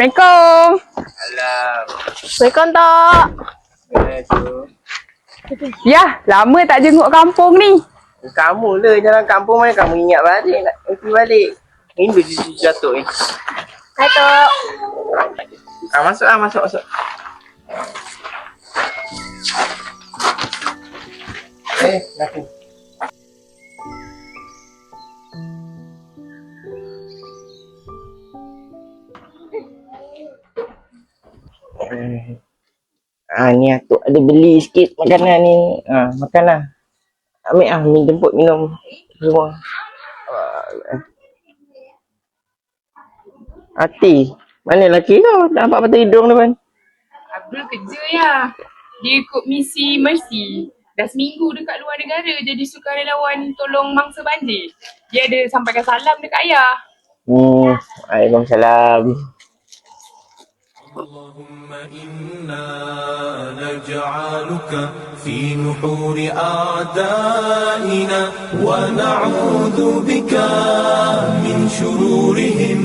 Assalamualaikum. Alam. Assalamualaikum tak? Ya. Ya, lama tak jenguk kampung ni. Kamu lah jalan kampung mana kamu ingat balik nak pergi balik. Rindu cucu jatuh ni. Hai Tok. Ah, masuk ah, masuk, masuk. Eh. Eh. Ah ni atuk ada beli sikit makanan ni. Ah makanlah. Ambil ah minum jemput minum semua. Ah, Hati. Mana lelaki kau? Nampak patah hidung depan. Abdul kerja ya. Dia ikut misi Mercy. Dah seminggu dekat luar negara jadi sukarelawan tolong mangsa banjir. Dia ada sampaikan salam dekat ayah. Hmm. Waalaikumsalam. اللهم إنا نجعلك في نحور أعدائنا ونعوذ بك من شرورهم.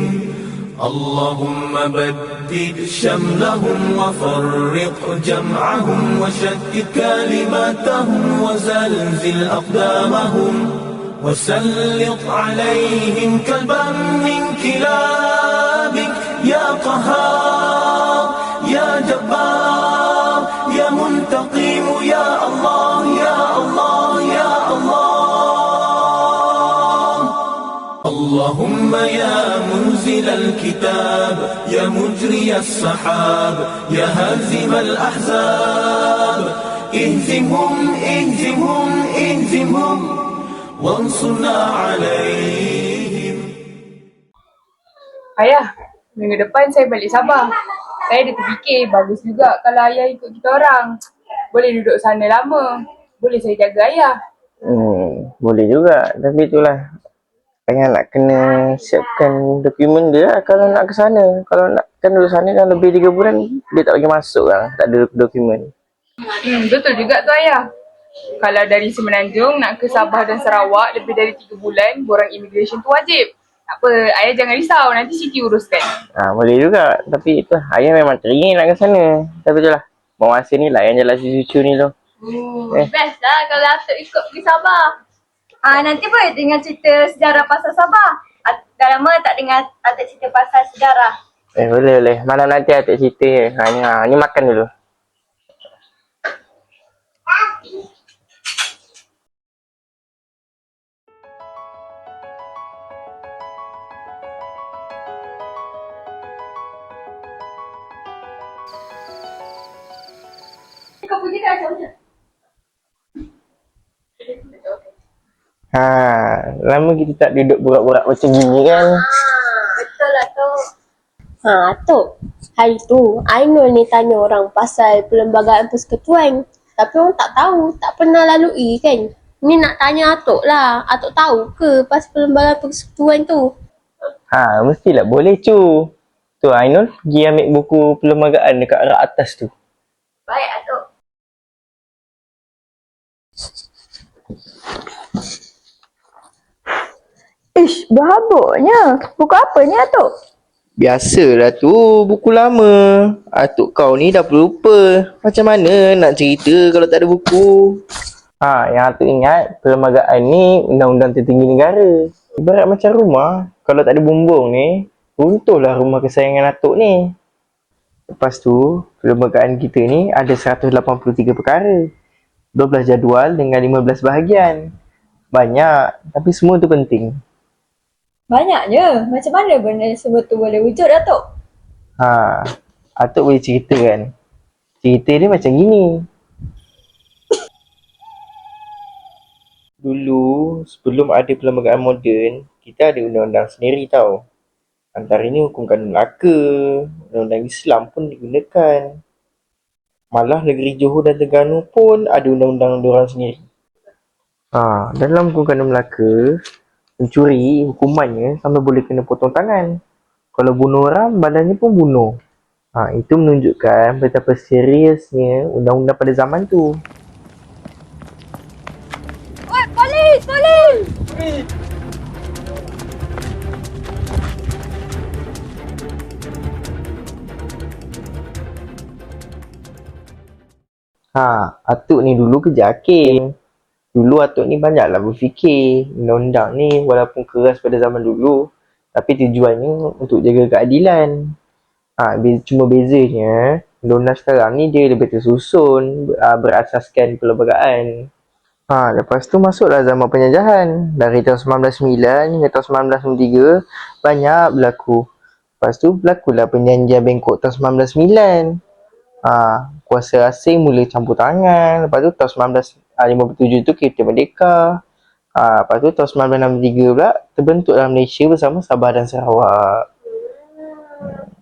اللهم بدد شملهم وفرق جمعهم وشتت كلماتهم وزلزل أقدامهم وسلط عليهم كلبا من كلابك يا قهار. جبار يا منتقم يا الله يا الله يا الله اللهم يا منزل الكتاب يا مجري السحاب يا هازم الأحزاب اهزمهم اهزمهم اهزمهم وانصرنا عليهم Ayah, minggu depan saya balik Sabah. Saya dah terfikir bagus juga kalau ayah ikut kita orang. Boleh duduk sana lama. Boleh saya jaga ayah. Hmm, boleh juga. Tapi itulah. Ayah nak kena siapkan dokumen dia lah kalau nak ke sana. Kalau nak kan duduk sana dah lebih 3 bulan, dia tak bagi masuk lah. Tak ada dokumen. Hmm, betul juga tu ayah. Kalau dari Semenanjung nak ke Sabah dan Sarawak lebih dari 3 bulan, borang immigration tu wajib. Tak apa, ayah jangan risau. Nanti Siti uruskan. Ha, boleh juga. Tapi itu ayah memang teringin nak ke sana. Tapi itulah. Masa ni lah yang jalan cucu ni tu. Eh. Best lah kalau Atuk ikut pergi Sabah. Ah nanti boleh dengar cerita sejarah pasal Sabah. At- dah lama tak dengar Atuk cerita pasal sejarah. Eh boleh boleh. Malam nanti atuk cerita. Ha, ni, ha, ni makan dulu. Ha, lama kita tak duduk borak-borak macam gini kan. Betul lah tu. Ha, Atuk. Hari tu, Ainul ni tanya orang pasal perlembagaan persekutuan. Tapi orang tak tahu, tak pernah lalui kan. Ni nak tanya Atuk lah. Atuk tahu ke pasal perlembagaan persekutuan tu? Ha, mestilah boleh cu. Tu Ainul pergi ambil buku perlembagaan dekat rak atas tu. Baik Atuk. Ish, berhabuknya. Buku apa ni Atuk? Biasalah tu, buku lama. Atuk kau ni dah pelupa. Macam mana nak cerita kalau tak ada buku? Ha, yang Atuk ingat, perlembagaan ni undang-undang tertinggi negara. Ibarat macam rumah, kalau tak ada bumbung ni, runtuhlah rumah kesayangan Atuk ni. Lepas tu, perlembagaan kita ni ada 183 perkara. 12 jadual dengan 15 bahagian. Banyak, tapi semua tu penting. Banyaknya. Macam mana benda semua tu boleh wujud Atuk? Ha, Atuk boleh cerita kan? Cerita dia macam gini. Dulu, sebelum ada perlembagaan moden, kita ada undang-undang sendiri tau. Antaranya hukum kanun Melaka, undang-undang Islam pun digunakan. Malah negeri Johor dan Terengganu pun ada undang-undang diorang sendiri. Ha, dalam hukum kanun Melaka, pencuri hukumannya sampai boleh kena potong tangan. Kalau bunuh orang, badannya pun bunuh. Ha, itu menunjukkan betapa seriusnya undang-undang pada zaman tu. Oi, polis, polis! Ha, Atuk ni dulu kerja hakim. Dulu Atuk ni banyaklah berfikir undang-undang ni walaupun keras pada zaman dulu tapi tujuannya untuk jaga keadilan. Ha, be- cuma bezanya undang-undang sekarang ni dia lebih tersusun uh, berasaskan perlembagaan. Ha, lepas tu masuklah zaman penjajahan. Dari tahun 1909 hingga tahun 1993 banyak berlaku. Lepas tu berlakulah perjanjian Bangkok tahun 1909. Ha, kuasa asing mula campur tangan. Lepas tu tahun 1957 tu kita merdeka. Ha, lepas tu tahun 1963 pula terbentuklah Malaysia bersama Sabah dan Sarawak. Tiga!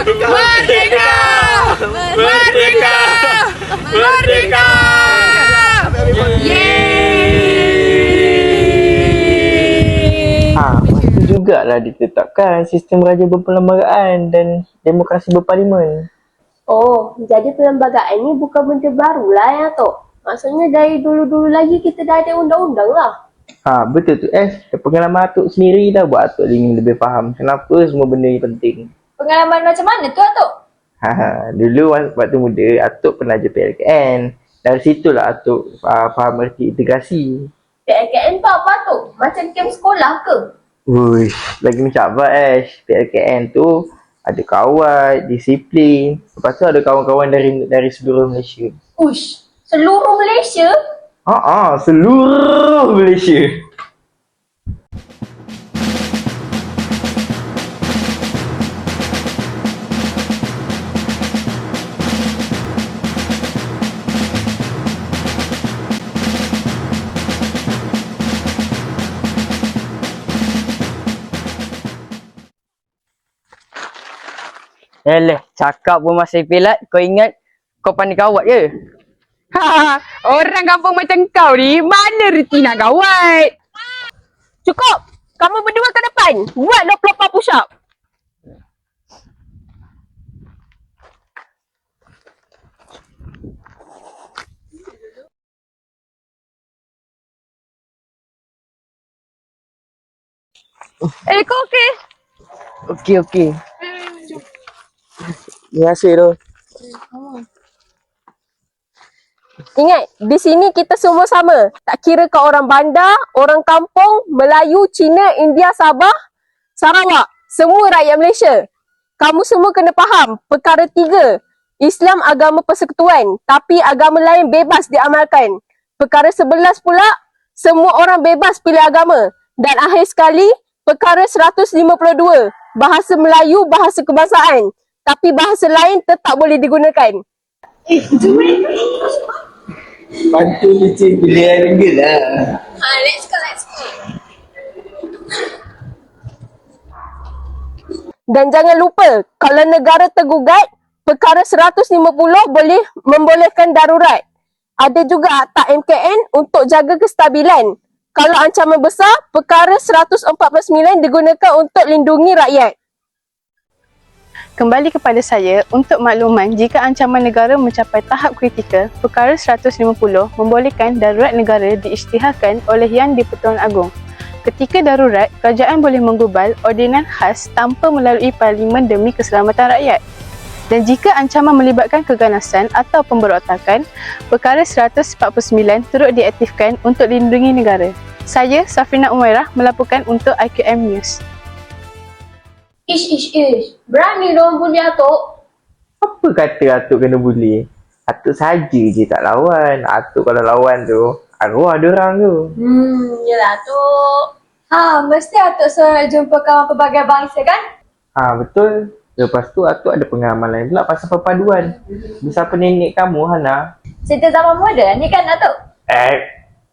Merdeka! Merdeka! Merdeka! Yeay! Ha, masa tu jugalah ditetapkan sistem raja berperlembagaan dan demokrasi berparlimen. Oh, jadi perlembagaan ni bukan benda baru lah ya Tok. Maksudnya dari dulu-dulu lagi kita dah ada undang-undang lah. Ha, betul tu Ash. Pengalaman Atuk sendiri dah buat Atuk ingin lebih faham kenapa semua benda ni penting. Pengalaman macam mana tu, Atuk? Ha, dulu wa- waktu muda Atuk pernah je PLKN. Dari situlah Atuk uh, faham erti integrasi. PLKN tu apa tu? Macam kem sekolah ke? Uish, lagi mencabar Ash. PLKN tu ada kawat, disiplin. Lepas tu ada kawan-kawan dari dari seluruh Malaysia. Ush, seluruh Malaysia? Ha ah, seluruh Malaysia. Eleh, cakap pun masih pelat. Kau ingat kau pandai kawat ke? Ha, orang kampung macam kau ni mana reti nak gawat? Cukup! Kamu berdua ke depan. Buat 24 push up. Eh, kau okey? Okey, okey. Terima kasih tu. Ingat, di sini kita semua sama. Tak kira kau orang bandar, orang kampung, Melayu, Cina, India, Sabah, Sarawak. Semua rakyat Malaysia. Kamu semua kena faham perkara tiga. Islam agama persekutuan, tapi agama lain bebas diamalkan. Perkara sebelas pula, semua orang bebas pilih agama. Dan akhir sekali, perkara 152. Bahasa Melayu, bahasa kebangsaan. Tapi bahasa lain tetap boleh digunakan. Bantu licin pilihan dia lah. Ah, let's go, let's go. Dan jangan lupa, kalau negara tergugat, perkara 150 boleh membolehkan darurat. Ada juga Akta MKN untuk jaga kestabilan. Kalau ancaman besar, perkara 149 digunakan untuk lindungi rakyat. Kembali kepada saya, untuk makluman jika ancaman negara mencapai tahap kritikal, perkara 150 membolehkan darurat negara diisytiharkan oleh Yang di-Pertuan Agong. Ketika darurat, kerajaan boleh menggubal ordinan khas tanpa melalui parlimen demi keselamatan rakyat. Dan jika ancaman melibatkan keganasan atau pemberontakan, perkara 149 turut diaktifkan untuk lindungi negara. Saya, Safrina Umairah, melaporkan untuk IQM News. Ish, ish, ish. Berani dong bully Atok. Apa kata Atuk kena bully? Atuk saja je tak lawan. Atuk kalau lawan tu, arwah dia orang tu. Hmm, yelah tu. Ha, mesti Atuk suruh jumpa kawan pelbagai bangsa kan? Ha, betul. Lepas tu Atuk ada pengalaman lain pula pasal perpaduan. Bersama nenek kamu, Hana. Cerita zaman moden ni kan Atuk? Eh,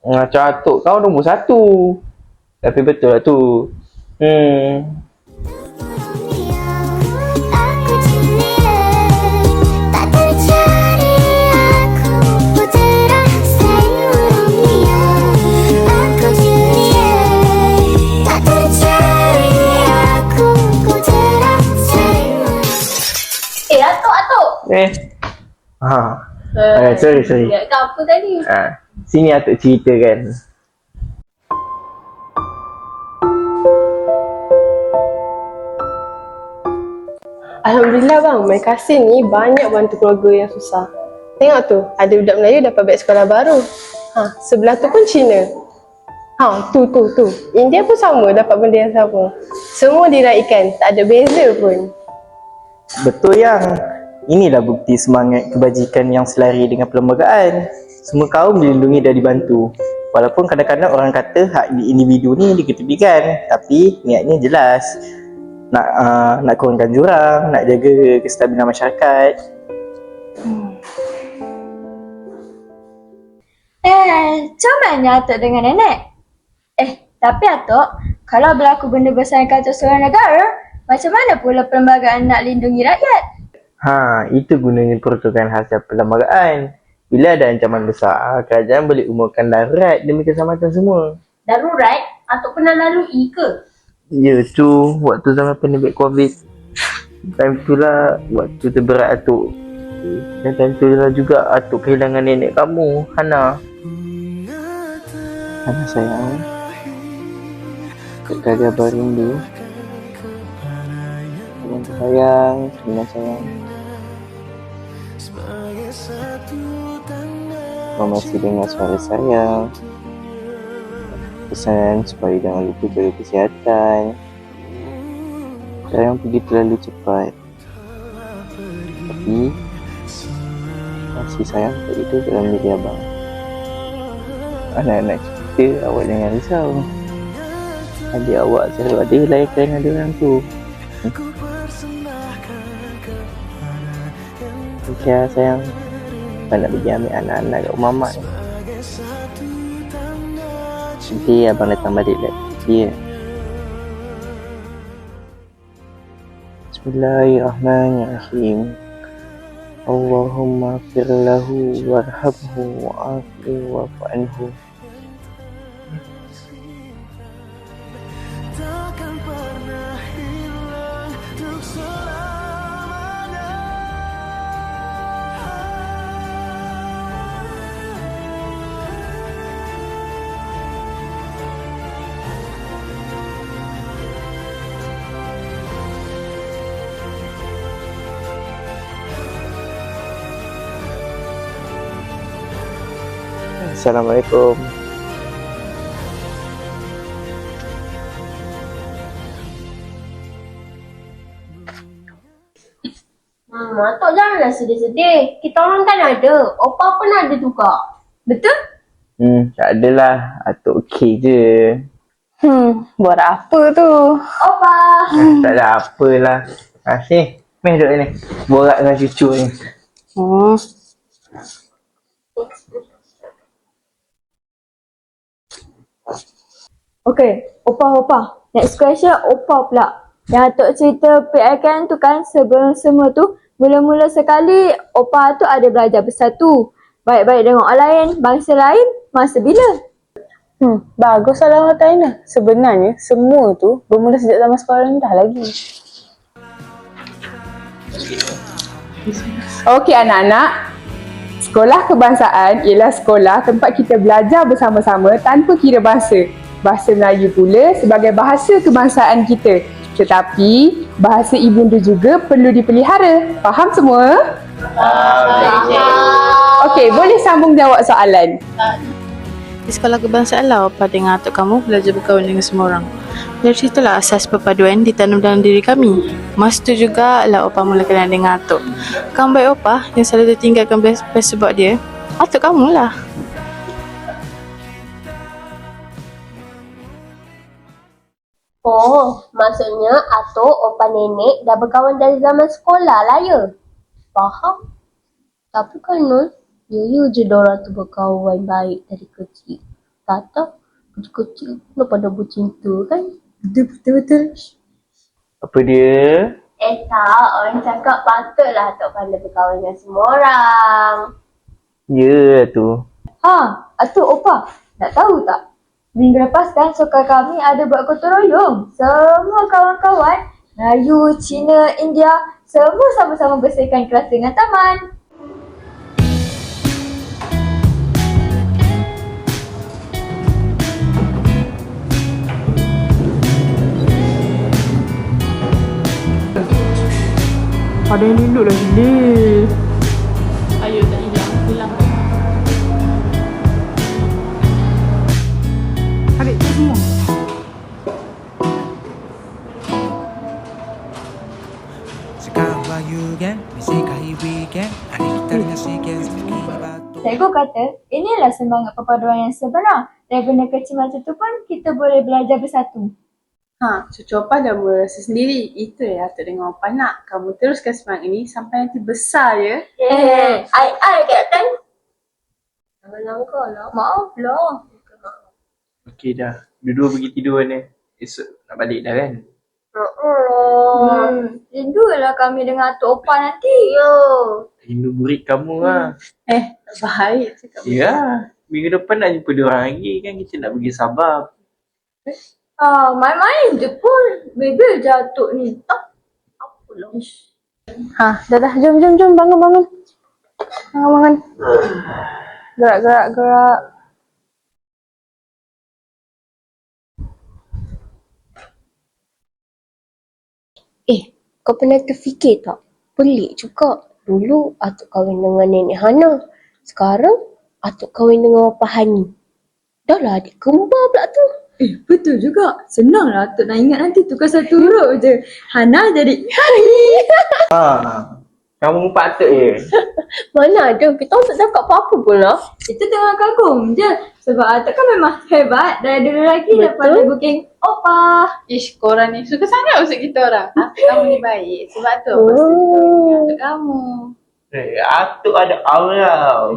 macam Atuk kau nombor satu. Tapi betul lah tu. Hmm, Eh, sorry, sorry. Ya, kau apa tadi? Ha. Sini Atuk ceritakan. Alhamdulillah bang, My Kasih ni banyak bantu keluarga yang susah. Tengok tu, ada budak Melayu dapat beg sekolah baru. Ha, sebelah tu pun Cina. Ha, tu tu tu. India pun sama dapat benda yang sama. Semua diraikan, tak ada beza pun. Betul yang inilah bukti semangat kebajikan yang selari dengan perlembagaan. Semua kaum dilindungi dan dibantu. Walaupun kadang-kadang orang kata hak di individu ni diketepikan, tapi niatnya jelas. Nak uh, nak kurangkan jurang, nak jaga kestabilan masyarakat. Eh, macam mana Atuk dengan nenek? Eh, tapi Atuk, kalau berlaku benda besar yang kacau seorang negara, macam mana pula perlembagaan nak lindungi rakyat? Ha, itu gunanya peruntukan hasil perlembagaan. Bila ada ancaman besar, kerajaan boleh umumkan darurat demi keselamatan semua. Darurat, Atuk pernah lalui ke? Ya tu, waktu zaman pandemik COVID. Time tu lah, waktu terberat Atuk. Dan time tu lah juga Atuk kehilangan nenek kamu, Hana. Hana sayang. Kekal jabar rindu. Dengan sayang, dengan sayang. Mama masih dengar suara saya. Pesan supaya jangan lupa jaga kesihatan. Jangan pergi terlalu cepat. Tapi masih sayang kat itu dalam diri abang. Anak-anak cerita awak jangan risau. Adik awak selalu ada layakan dengan orang tu. Lah sayang. Abang nak pergi ambil anak-anak kat rumah mak. Nanti abang datang balik lagi. Ya. Bismillahirrahmanirrahim. Allahumma fir lahu warhamhu wa'afi wa'fu Assalamualaikum. Hmm, Atok janganlah sedih-sedih. Kita orang kan ada. Opa pun ada juga. Betul? Hmm, tak adalah. Atuk okey je. Hmm, buat apa tu? Opa. Tak ada apalah. Sini. Meh duduk ni. Borak dengan cucu ni. Hmm. Okay, Opa-opa. Next question, Opa pula. Yang Atuk cerita PIKN tu kan sebelum semua tu, mula-mula sekali Opa tu ada belajar bersatu. Baik-baik dengan orang lain, bangsa lain, masa bila? Hmm, bagus lah Taina. Sebenarnya semua tu bermula sejak zaman sekolah rendah lagi. Okey anak-anak, sekolah kebangsaan ialah sekolah tempat kita belajar bersama-sama tanpa kira bahasa. Bahasa Melayu pula sebagai bahasa kebangsaan kita. Tetapi bahasa ibunda juga perlu dipelihara. Faham semua? Okey, boleh sambung jawab soalan. Di sekolah kebangsaan lah Opa dengan atuk kamu belajar berkawan dengan semua orang. Dari situlah asas perpaduan ditanam dalam diri kami. Masa tu juga lah Opah mula kenal dengan Atuk. Kamu baik Opah yang selalu tertinggalkan best, best sebab dia. Atuk kamu lah. Oh, maksudnya atuk, opa nenek dah berkawan dari zaman sekolah lah ya? Faham. Tapi kan Nul, ya ya je diorang tu berkawan baik dari kecil. Tak tahu, kecil-kecil dah pada bercinta kan? Betul-betul. Apa dia? Eh tak, orang cakap patutlah atuk pandai berkawan dengan semua orang. Ya tu. Ha, Atuk Opa, nak tahu tak? Minggu lepas kan sokar kami ada buat gotong royong. Semua kawan-kawan, Melayu, Cina, India, semua sama-sama bersihkan kelas dengan taman. Ada yang linduk lah gila. Sekarang weekend, mesti hari weekend Hari kita dengan weekend, sedikit batu Cikgu kata, inilah semangat perpaduan yang sebenar. Dan benda kecil macam tu pun kita boleh belajar bersatu. Ha, cucu Opah dah merasa sendiri. Itu yang Atuk dengan Opah nak. Kamu teruskan semangat ini sampai nanti besar ya. Eh, ai ai Kapten. Jangan langkah lah. Maaf lah. Okey dah. Dua-dua pergi tidur ni. Esok nak balik dah kan? Oh. Hmm, rindulah kami dengan Atuk Opa nanti. Yo. Rindu burik kamu lah. Eh, baik cakap Ya. Minggu depan nak jumpa dia orang lagi kan kita nak pergi Sabah. Ah, main-main je pun. Bebel je Atuk ni. Ah, apalah. Ha, dah dah. Jom, jom, jom. Bangun, bangun. Bangun, bangun. Gerak, gerak, gerak. Eh, kau pernah terfikir tak? Pelik juga. Dulu Atuk kahwin dengan Nenek Hana. Sekarang Atuk kahwin dengan Bapa Hani. Dah lah adik kembar pula tu. Eh, betul juga. Senang lah Atuk nak ingat nanti tukar satu huruf je. Hana jadi Hani. Ha. Kamu patut je. Mana ada, kita orang tak cakap apa-apa pun lah. Itu tengah kagum je. Sebab Atuk kan memang hebat. Dari dulu lagi Betul. dapat dia booking Opa. Ish, korang ni suka sangat usik kita orang. Kamu ni baik. Sebab tu oh. atuk kamu. Eh, Atuk ada aura.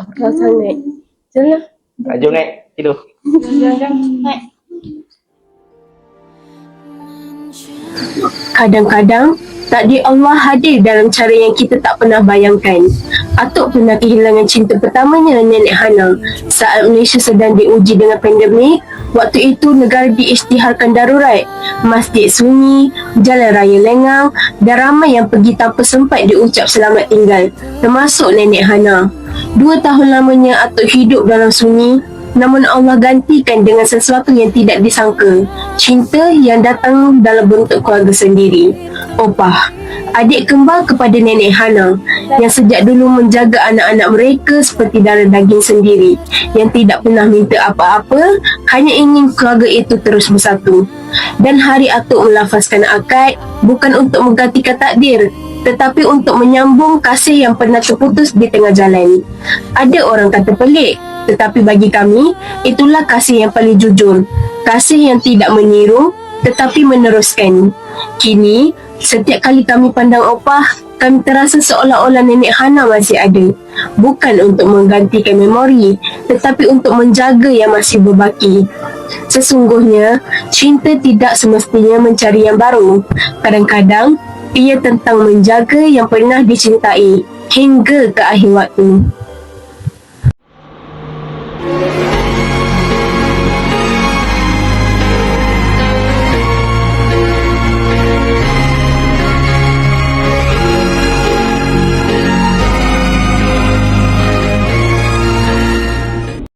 Apa sangat. Jom lah. Ah, Jom naik. Tidur. Jom, jom. Naik. Kadang-kadang, takdir Allah hadir dalam cara yang kita tak pernah bayangkan. Atuk pernah kehilangan cinta pertamanya Nenek Hana saat Malaysia sedang diuji dengan pandemik. Waktu itu negara diisytiharkan darurat. Masjid sunyi, jalan raya lengang dan ramai yang pergi tanpa sempat diucap selamat tinggal. Termasuk Nenek Hana. Dua tahun lamanya Atuk hidup dalam sunyi Namun Allah gantikan dengan sesuatu yang tidak disangka. Cinta yang datang dalam bentuk keluarga sendiri. Opah, adik kembar kepada nenek Hana yang sejak dulu menjaga anak-anak mereka seperti darah daging sendiri. Yang tidak pernah minta apa-apa, hanya ingin keluarga itu terus bersatu. Dan hari Atuk melafazkan akad bukan untuk menggantikan takdir, tetapi untuk menyambung kasih yang pernah terputus di tengah jalan. Ada orang kata pelik, tetapi bagi kami, itulah kasih yang paling jujur. Kasih yang tidak menyiru, tetapi meneruskan. Kini, setiap kali kami pandang opah, kami terasa seolah-olah nenek Hana masih ada. Bukan untuk menggantikan memori, tetapi untuk menjaga yang masih berbaki. Sesungguhnya, cinta tidak semestinya mencari yang baru. Kadang-kadang, ia tentang menjaga yang pernah dicintai hingga ke akhir waktu.